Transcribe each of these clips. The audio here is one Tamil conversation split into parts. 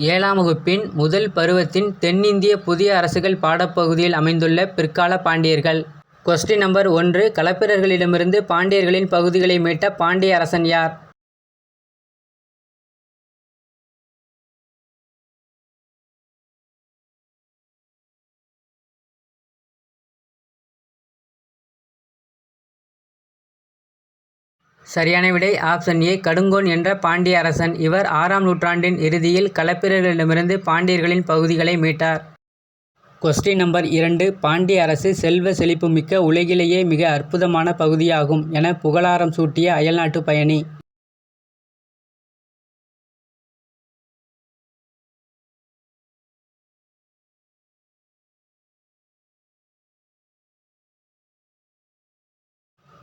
ஏழாம் வகுப்பின் முதல் பருவத்தின் தென்னிந்திய புதிய அரசுகள் பாடப்பகுதியில் அமைந்துள்ள பிற்கால பாண்டியர்கள். கொஸ்டின் நம்பர் ஒன்று. களப்பிரர்களிடமிருந்து பாண்டியர்களின் பகுதிகளை மீட்ட பாண்டிய அரசன் யார்? சரியான விடை ஆப்ஷன் ஏ கடுங்கோன் என்ற பாண்டிய அரசன். இவர் ஆறாம் நூற்றாண்டின் இறுதியில் களப்பிரர்களிடமிருந்து பாண்டியர்களின் பகுதிகளை மீட்டார். கொஸ்டின் நம்பர் இரண்டு பாண்டிய அரசு செல்வ செழிப்புமிக்க உலகிலேயே மிக அற்புதமான பகுதியாகும் என புகழாரம் சூட்டிய அயல்நாட்டு பயணி.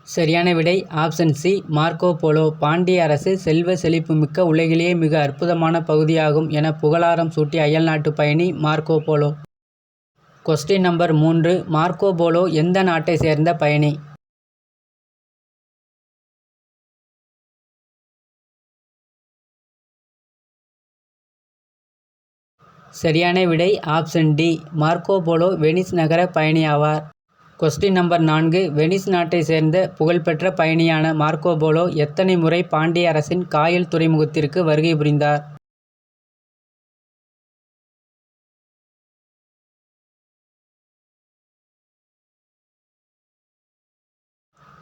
சரியான விடை. Option C Marco Polo. Pandya அரசு செல்வ செழிப்புமிக்க உலகிலேயே மிக அற்புதமான பகுதியாகும் என புகழாரம் சூட்டிய அயல்நாட்டு பயணி மார்க்கோ போலோ. கொஸ்டின் நம்பர் மூன்று மார்க்கோ போலோ எந்த நாட்டை சேர்ந்த பயணி? சரியான விடை option D Marco Polo Venice நகர பயணி ஆவார். கொஸ்டின் நம்பர் நான்கு. வெனிஸ் நாட்டை சேர்ந்த புகழ்பெற்ற பயணியான மார்க்கோ போலோ எத்தனை முறை பாண்டிய அரசின் காயல் துறைமுகத்திற்கு வருகை புரிந்தார்?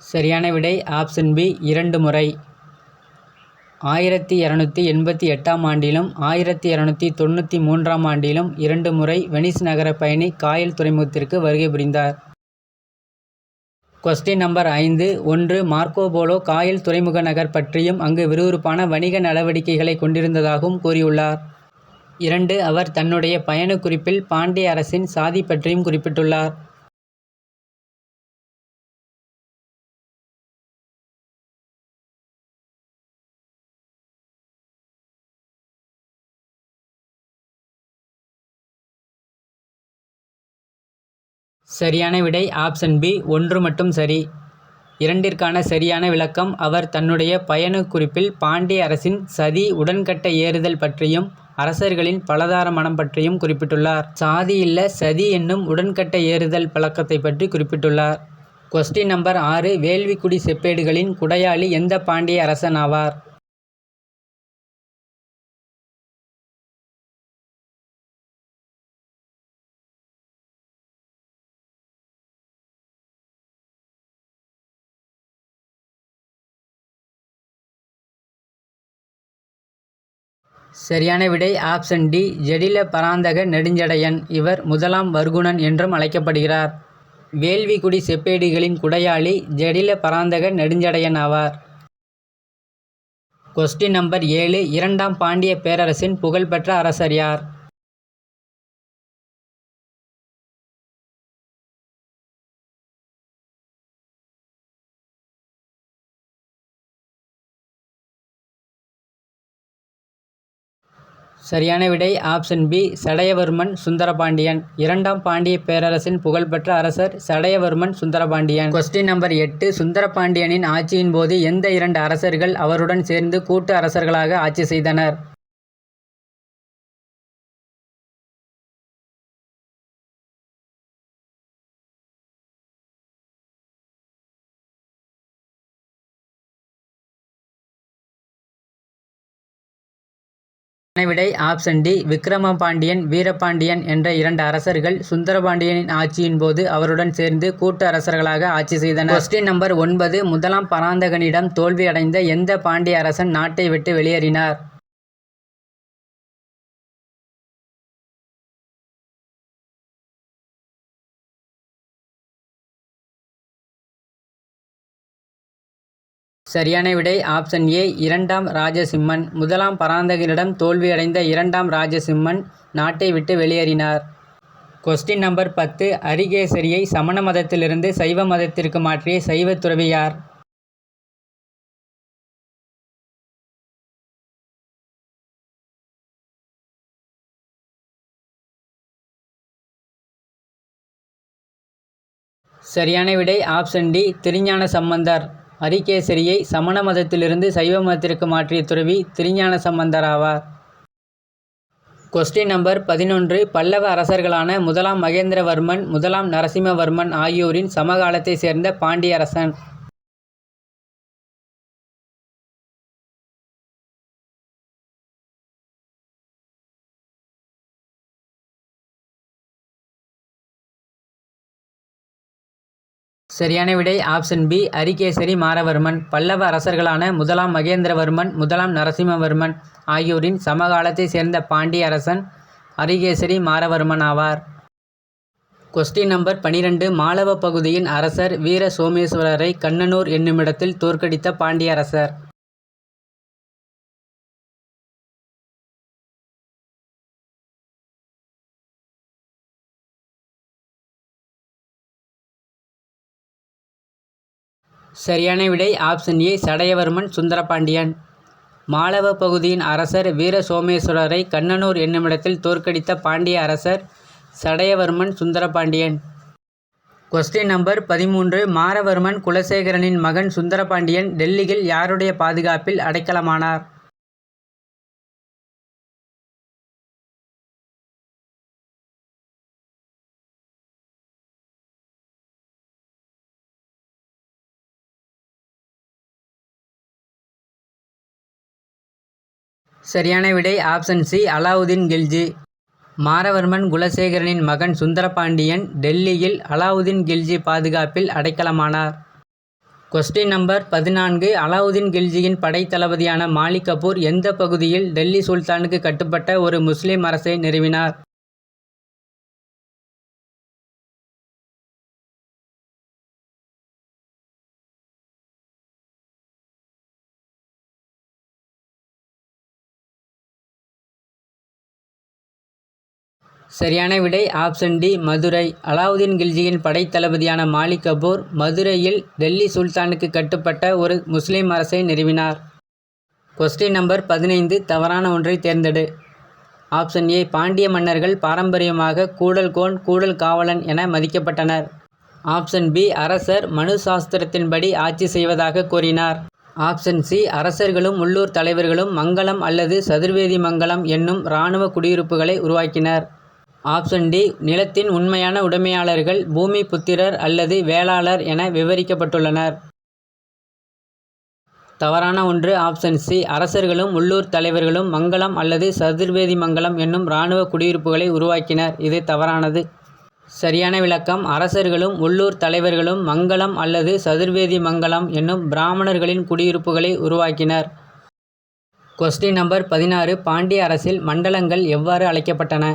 சரியான விடை ஆப்ஷன் பி இரண்டு முறை. ஆயிரத்தி இரநூத்தி எண்பத்தி எட்டாம் ஆண்டிலும் ஆயிரத்தி இரநூத்தி தொண்ணூற்றி மூன்றாம் ஆண்டிலும் இரண்டு முறை வெனிஸ் நகர பயணி காயல் துறைமுகத்திற்கு வருகை புரிந்தார். கொஸ்டின் நம்பர் ஐந்து. ஒன்று மார்க்கோபோலோ காயல் துறைமுக நகர் பற்றியும் அங்கு விறுவிறுப்பான வணிக நடவடிக்கைகளை கொண்டிருந்ததாகவும் கூறியுள்ளார். இரண்டு அவர் தன்னுடைய பயண குறிப்பில் பாண்டிய அரசின் சாதி பற்றியும் குறிப்பிட்டுள்ளார். சரியான விடை ஆப்ஷன் பி ஒன்று மட்டும் சரி. இரண்டிற்கான சரியான விளக்கம் அவர் தன்னுடைய பயணக் குறிப்பில் பாண்டிய அரசின் சதி உடன்கட்டை ஏறுதல் பற்றியும் அரசர்களின் பலதார மனம் பற்றியும் குறிப்பிட்டுள்ளார். சாதியில்ல சதி என்னும் உடன்கட்டை ஏறுதல் பழக்கத்தை பற்றி குறிப்பிட்டுள்ளார். கொஸ்டின் நம்பர் ஆறு வேள்விக்குடி செப்பேடுகளின் குடையாளி எந்த பாண்டிய அரசன் ஆவார்? சரியான விடை ஆப்ஷன் டி. ஜெடில பராந்தக நெடுஞ்சடையன். இவர் முதலாம் வர்குணன் என்றும் அழைக்கப்படுகிறார். வேள்விக்குடி செப்பேடுகளின் குடையாளி ஜெடில பராந்தக நெடுஞ்சடையன் ஆவார். கொஸ்டின் நம்பர் ஏழு. இரண்டாம் பாண்டிய பேரரசின் புகழ்பெற்ற அரசர் யார்? சரியான விடை. Option B Jatavarman Sundarapandian. இரண்டாம் பாண்டிய பேரரசின் புகழ்பெற்ற அரசர் சடையவர்மன் சுந்தரபாண்டியன். கொஸ்டின் நம்பர் எட்டு சுந்தரபாண்டியனின் ஆட்சியின் போது எந்த இரண்டு அரசர்கள் அவருடன் சேர்ந்து கூட்டு அரசர்களாக ஆட்சி செய்தனர்? விடை ஆப்ஷன் டி. விக்கிரமபாண்டியன் வீரபாண்டியன் என்ற இரண்டு அரசர்கள் சுந்தரபாண்டியனின் ஆட்சியின் போது அவருடன் சேர்ந்து கூட்டு அரசர்களாக ஆட்சி செய்தனர். கொஸ்டின் நம்பர் ஒன்பது. முதலாம் பராந்தகனிடம் தோல்வியடைந்த எந்த பாண்டிய அரசன் நாட்டை விட்டு வெளியேறினார்? சரியான விடை ஆப்ஷன் ஏ இரண்டாம் ராஜசிம்மன். முதலாம் பராந்தகனிடம் தோல்வியடைந்த இரண்டாம் ராஜசிம்மன் நாட்டை விட்டு வெளியேறினார். கொஸ்டின் நம்பர் பத்து அரிகேசரியை சமண மதத்திலிருந்து சைவ மதத்திற்கு மாற்றிய சைவ துறவி யார்? சரியான விடை ஆப்ஷன் டி திருஞான சம்பந்தர். அரிகேசரியை சமண மதத்திலிருந்து சைவ மதத்திற்கு மாற்றிய துறவி திருஞான சம்பந்தர் ஆவார். கொஸ்டின் நம்பர் பதினொன்று. பல்லவ அரசர்களான முதலாம் மகேந்திரவர்மன் முதலாம் நரசிம்மவர்மன் ஆகியோரின் சமகாலத்தைச் சேர்ந்த பாண்டிய அரசன் சரியான விடை ஆப்ஷன் பி அரிகேசரி மாரவர்மன். பல்லவ அரசர்களான முதலாம் மகேந்திரவர்மன் முதலாம் நரசிம்மவர்மன் ஆகியோரின் சமகாலத்தைச் சேர்ந்த பாண்டிய அரசன் அரிகேசரி மாரவர்மன் ஆவார். கொஸ்டின் நம்பர் பனிரெண்டு. மாலவ பகுதியின் அரசர் வீர சோமேஸ்வரரை கண்ணனூர் என்னுமிடத்தில் தோற்கடித்த பாண்டிய அரசர். சரியான விடை ஆப்ஷன் ஏ சடையவர்மன் சுந்தரபாண்டியன். மாலவ பகுதியின் அரசர் வீர சோமேஸ்வரரை கண்ணனூர் என்னுமிடத்தில் தோற்கடித்த பாண்டிய அரசர் சடையவர்மன் சுந்தரபாண்டியன். கொஸ்டின் நம்பர் பதிமூன்று மாரவர்மன் குலசேகரனின் மகன் சுந்தரபாண்டியன் டெல்லியில் யாருடைய பாதுகாப்பில் அடைக்கலமானார்? சரியான விடை ஆப்ஷன் சி அலாவுதீன் கில்ஜி. மாரவர்மன் குலசேகரனின் மகன் சுந்தரபாண்டியன் டெல்லியில் அலாவுதீன் கில்ஜி பாதுகாப்பில் அடைக்கலமானார். கொஸ்டின் நம்பர் பதினான்கு அலாவுதீன் கில்ஜியின் படைத்தளபதியான மாலிக் கபூர் எந்த பகுதியில் டெல்லி சுல்தானுக்கு கட்டுப்பட்ட ஒரு முஸ்லிம் அரசை நிறுவினார்? சரியான விடை ஆப்ஷன் டி மதுரை. அலாவுதீன் கில்ஜியின் படைத்தளபதியான மாலிக் கபூர் மதுரையில் டெல்லி சுல்தானுக்கு கட்டுப்பட்ட ஒரு முஸ்லீம் அரசை நிறுவினார். கொஸ்டின் நம்பர் பதினைந்து தவறான ஒன்றை தேர்ந்தெடு. ஆப்ஷன் ஏ பாண்டிய மன்னர்கள் பாரம்பரியமாக கூடல் கோன் கூடல் காவலன் என மதிக்கப்பட்டனர். ஆப்ஷன் பி அரசர் மனு சாஸ்திரத்தின்படி ஆட்சி செய்வதாக கூறினார். ஆப்ஷன் சி அரசர்களும் உள்ளூர் தலைவர்களும் மங்களம் அல்லது சதுர்வேதி மங்கலம் என்னும் இராணுவ குடியிருப்புகளை உருவாக்கினர். ஆப்ஷன் டி நிலத்தின் உண்மையான உடைமையாளர்கள் பூமி புத்திரர் அல்லது வேளாளர் என விவரிக்கப்பட்டுள்ளனர். தவறான ஒன்று ஆப்ஷன் சி அரசர்களும் உள்ளூர் தலைவர்களும் மங்கலம் அல்லது சதுர்வேதி மங்கலம் என்னும் இராணுவ குடியிருப்புகளை உருவாக்கினர். இது தவறானது. சரியான விளக்கம் அரசர்களும் உள்ளூர் தலைவர்களும் மங்கலம் அல்லது சதுர்வேதி மங்கலம் என்னும் பிராமணர்களின் குடியிருப்புகளை உருவாக்கினர். கொஸ்டின் நம்பர் பதினாறு பாண்டிய அரசில் மண்டலங்கள் எவ்வாறு அழைக்கப்பட்டன?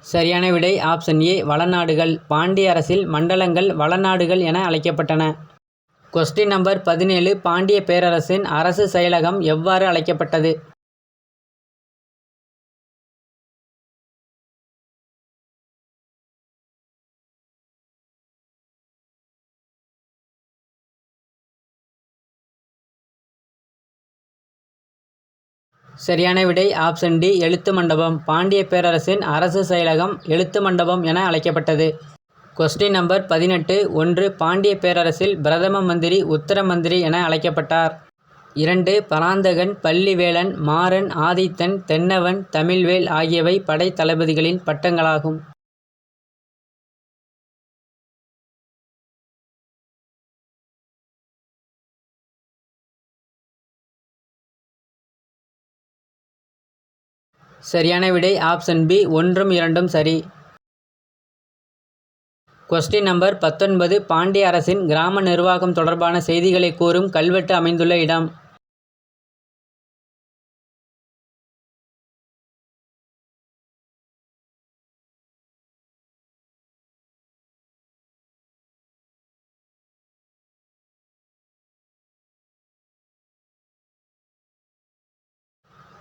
சரியான விடை ஆப்ஷன் ஏ வளநாடுகள். பாண்டிய அரசில் மண்டலங்கள் வளநாடுகள் என அழைக்கப்பட்டன. கொஸ்டின் நம்பர் பதினேழு பாண்டிய பேரரசின் அரசு செயலகம் எவ்வாறு அழைக்கப்பட்டது? சரியான விடை ஆப்ஷன் டி எழுத்து மண்டபம். பாண்டிய பேரரசின் அரசு செயலகம் எழுத்து மண்டபம் என அழைக்கப்பட்டது. கொஸ்டின் நம்பர் பதினெட்டு ஒன்று பாண்டிய பேரரசில் பிரதம மந்திரி உத்தர மந்திரி என அழைக்கப்பட்டார். இரண்டு பராந்தகன் பள்ளிவேலன் மாறன் ஆதித்தன் தென்னவன் தமிழ்வேல் ஆகியவை படை தளபதிகளின் பட்டங்களாகும். சரியான விடை ஆப்ஷன் பி ஒன்றும் இரண்டும் சரி. கொஸ்டின் நம்பர் பத்தொன்பது பாண்டிய அரசின் கிராம நிர்வாகம் தொடர்பான செய்திகளை கூறும் கல்வெட்டு அமைந்துள்ள இடம்.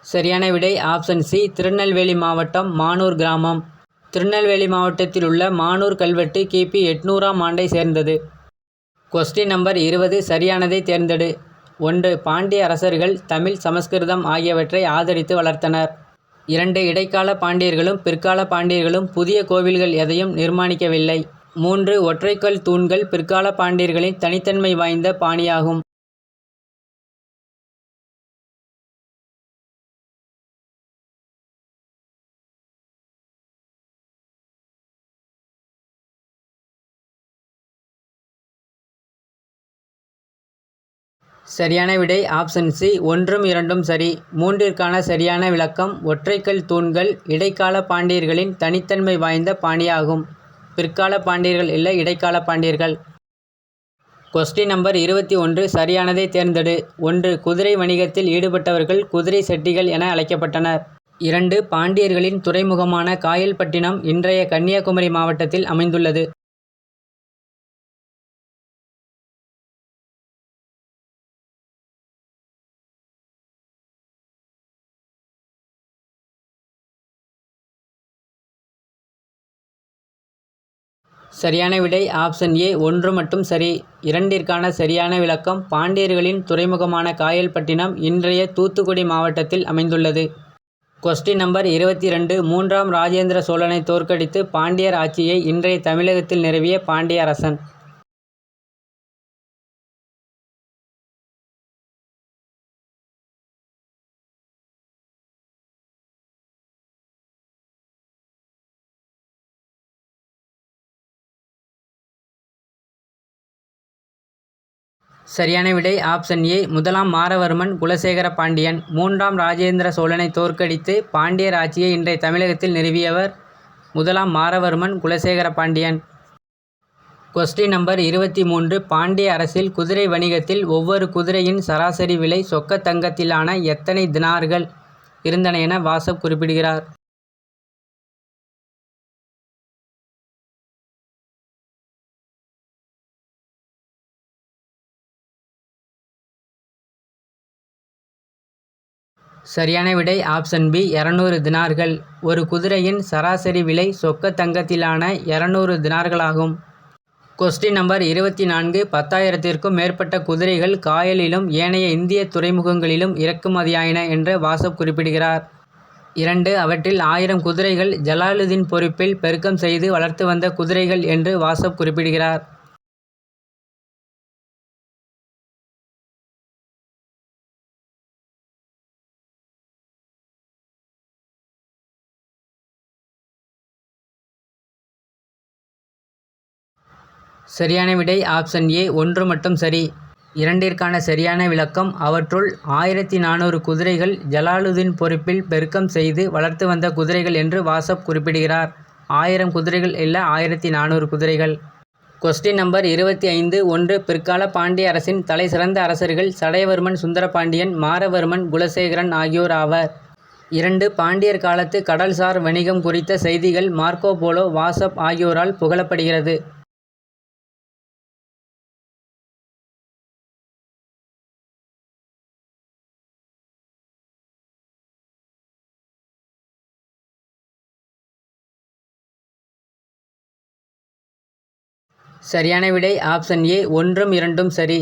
சரியான விடை ஆப்ஷன் சி. திருநெல்வேலி மாவட்டம் மானூர் கிராமம். திருநெல்வேலி மாவட்டத்தில் உள்ள மானூர் கல்வெட்டு கிபி எட்நூறாம் ஆண்டை சேர்ந்தது. கொஸ்டின் நம்பர் இருபது. சரியானதை தேர்ந்தெடு. ஒன்று. பாண்டிய அரசர்கள் தமிழ் சமஸ்கிருதம் ஆகியவற்றை ஆதரித்து வளர்த்தனர். இரண்டு. இடைக்கால பாண்டியர்களும் பிற்கால பாண்டியர்களும் புதிய கோவில்கள் எதையும் நிர்மாணிக்கவில்லை. மூன்று. ஒற்றைக்கல் தூண்கள் பிற்கால பாண்டியர்களின் தனித்தன்மை வாய்ந்த பாணியாகும். சரியான விடை ஆப்ஷன் சி ஒன்றும் இரண்டும் சரி. மூன்றிற்கான சரியான விளக்கம் ஒற்றைக்கல் தூண்கள் இடைக்கால பாண்டியர்களின் தனித்தன்மை வாய்ந்த பாணியாகும். பிற்கால பாண்டியர்கள் இல்லை இடைக்கால பாண்டியர்கள். கொஸ்டின் நம்பர் இருபத்தி ஒன்று சரியானதை தேர்ந்தெடு. ஒன்று குதிரை வணிகத்தில் ஈடுபட்டவர்கள் குதிரை செட்டிகள் என அழைக்கப்பட்டனர். இரண்டு பாண்டியர்களின் துறைமுகமான காயல்பட்டினம் இன்றைய கன்னியாகுமரி மாவட்டத்தில் அமைந்துள்ளது. சரியான விடை ஆப்ஷன் ஏ ஒன்று மட்டும் சரி. இரண்டிற்கான சரியான விளக்கம் பாண்டியர்களின் துறைமுகமான காயல்பட்டினம் இன்றைய தூத்துக்குடி மாவட்டத்தில் அமைந்துள்ளது. கொஸ்டின் நம்பர் இருபத்தி ரெண்டு மூன்றாம் ராஜேந்திர சோழனை தோற்கடித்து பாண்டியர் ஆட்சியை இன்றைய தமிழகத்தில் நிறுவிய பாண்டிய அரசன் சரியான விடை. ஆப்ஷன் ஏ முதலாம் மாறவர்மன் குலசேகர பாண்டியன். மூன்றாம் ராஜேந்திர சோழனை தோற்கடித்து பாண்டியர் ஆட்சியை இன்றைய தமிழகத்தில் நிறுவியவர் முதலாம் மாறவர்மன் குலசேகர பாண்டியன். கொஸ்டின் நம்பர் இருபத்தி மூன்று. பாண்டிய அரசில் குதிரை வணிகத்தில் ஒவ்வொரு குதிரையின் சராசரி விலை சொக்க தங்கத்திலான எத்தனை தினார்கள் இருந்தன என வாசப் குறிப்பிடுகிறார். சரியான விடை ஆப்ஷன் பி இரநூறு தினார்கள். ஒரு குதிரையின் சராசரி விலை சொக்க தங்கத்திலான இரநூறு தினார்களாகும். கொஸ்டின் நம்பர் இருபத்தி நான்கு பத்தாயிரத்திற்கும் மேற்பட்ட குதிரைகள் காயலிலும் ஏனைய இந்திய துறைமுகங்களிலும் இறக்குமதியாயின என்று வாசப் குறிப்பிடுகிறார். இரண்டு அவற்றில் ஆயிரம் குதிரைகள் ஜலாலுதீன் பொறுப்பில் பெருக்கம் செய்து வளர்த்து வந்த குதிரைகள் என்று வாசப் குறிப்பிடுகிறார். சரியான விடை ஆப்ஷன் ஏ ஒன்று மட்டும் சரி. இரண்டிற்கான சரியான விளக்கம் அவற்றுள் ஆயிரத்தி நானூறு குதிரைகள் ஜலாலுதீன் பொறுப்பில் பெருக்கம் செய்து வளர்த்து வந்த குதிரைகள் என்று வாசப் குறிப்பிடுகிறார். ஆயிரம் குதிரைகள் இல்லை ஆயிரத்தி நானூறு குதிரைகள். கொஸ்டின் நம்பர் இருபத்தி ஐந்து ஒன்று பிற்கால பாண்டிய அரசின் தலை சிறந்த அரசர்கள் சடையவர்மன் சுந்தரபாண்டியன் மாரவர்மன் குலசேகரன் ஆகியோர் ஆவர். இரண்டு பாண்டியர் காலத்து கடல்சார் வணிகம் குறித்த செய்திகள் மார்க்கோ போலோ வாசப் ஆகியோரால் புகழப்படுகிறது. சரியான விடை ஆப்ஷன் ஏ ஒன்றும் இரண்டும் சரி.